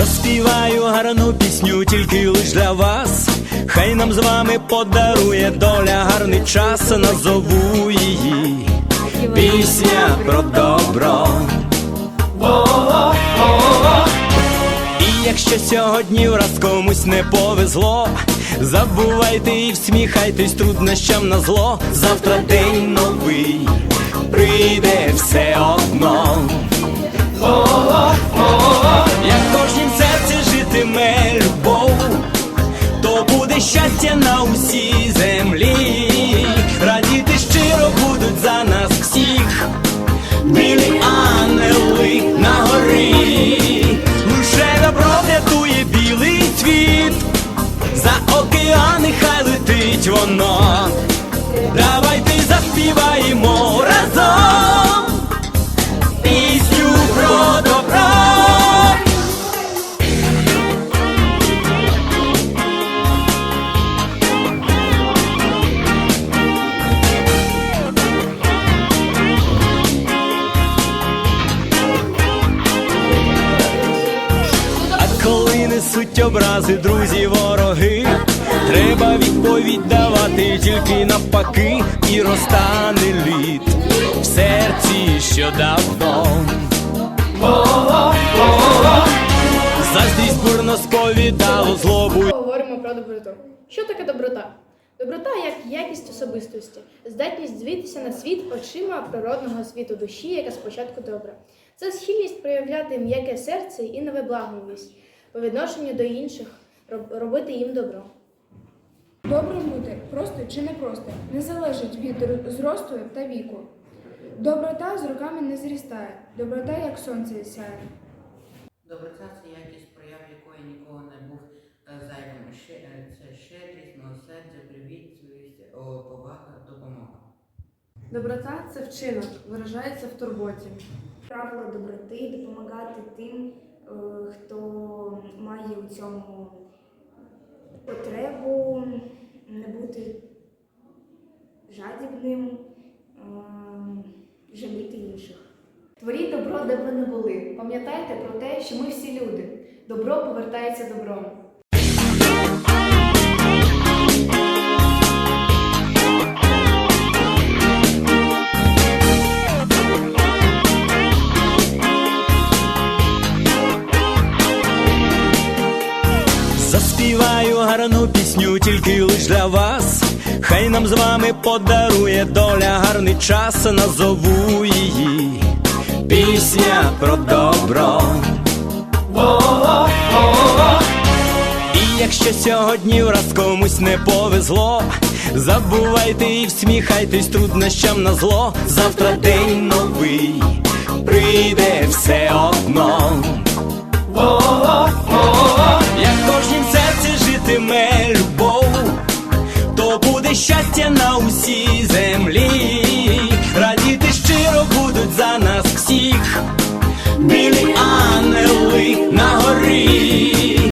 Заспіваю гарну пісню тільки лиш для вас. Хай нам з вами подарує доля гарний час, назову її. Пісня про добро. І якщо сьогодні враз комусь не повезло, забувайте і всміхайтесь труднощам на зло. Завтра день новий, прийде все одно. Щастя на усій землі. Радіти щиро будуть за нас всіх. Білі ангели на горі, лише добро врятує білий світ, за океани хай летить воно. Давайте несуть образи, друзі, вороги, треба відповідь давати тільки навпаки, і розтане лід в серці, що давно. Заздрість бурно сповідало злобу. Говоримо про доброту. Що таке доброта? Доброта як якість особистості, здатність звітися на світ очима природного світу душі, яка спочатку добра. Це схильність проявляти м'яке серце і невиблагливість по відношенню до інших, робити їм добро. Добре бути просто чи не просто не залежить від зросту та віку. Доброта з роками не зрістає, доброта як сонце сяє. Доброта це якість прояв якої ніколи не був е, зайвим. Е, це щедрість, милосердя, привітливість, повага, допомога. Доброта це вчинок, виражається в турботі. правило доброти допомагати тим, е, хто цьому потребу, не бути жадібним, жаліти інших. Творіть добро, де б ви не були. Пам'ятайте про те, що ми всі люди. Добро повертається добром. Гарну пісню тільки лиш для вас. Хай нам з вами подарує доля гарний час, назову її. Пісня про добро. І якщо сьогодні враз комусь не повезло, забувайте і всміхайтесь труднощам на зло. Завтра день новий,